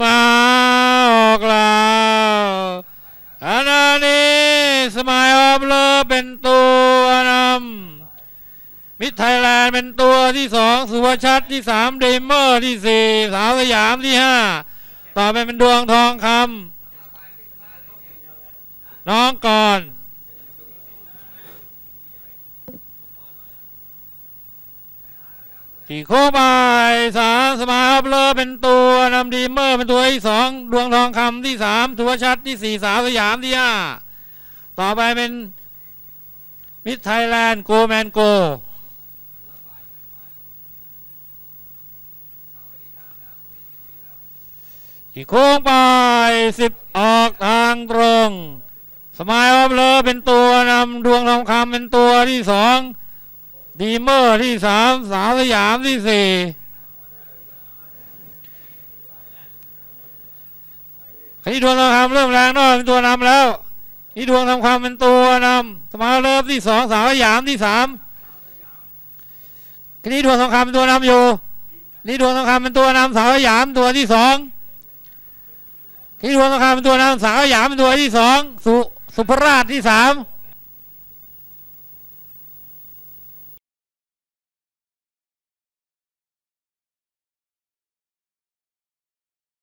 มาออกแล้วขณะนี้สมัยออฟเลอเป็นตัวนำมิตรไทยแลนด์เป็นตัวที่สองสุวชัดที่สามเดมเมอร์ที่สี่สาวสยามที่ห้าต่อไปเป็นดวงทองคำน้องก่อน ที่โค้งไปสามสมาร์เลอร์เป็นตัวนำดีเมอร์เป็นตัวที่สองดวงทองคำที่สามสุวชัดที่สี่สาวสยามที่ห้าต่อไปเป็นมิตรไทยแลนด์โกแมนโกที่โค้งไปสิบออกทางตรง สมายออฟเลอร์เป็นตัวนำดวงทองคำเป็นตัวที่สอง ดีเมอร์ที่สามสาวสยามที่สี่คดีดวงทองคำเริ่มแรงน้อยเป็นตัวนำแล้วนี่ดวงทองคำเป็นตัวนำสมาเลอร์ที่สองสาวสยามที่สามคดีดวงทองคำเป็นตัวนำอยู่นี่ดวงทองคำเป็นตัวนำสาวสยามตัวที่สองที่ดวงทองคำเป็นตัวนำสาวสยามเป็นตัวที่สองสุสุภราชที่สาม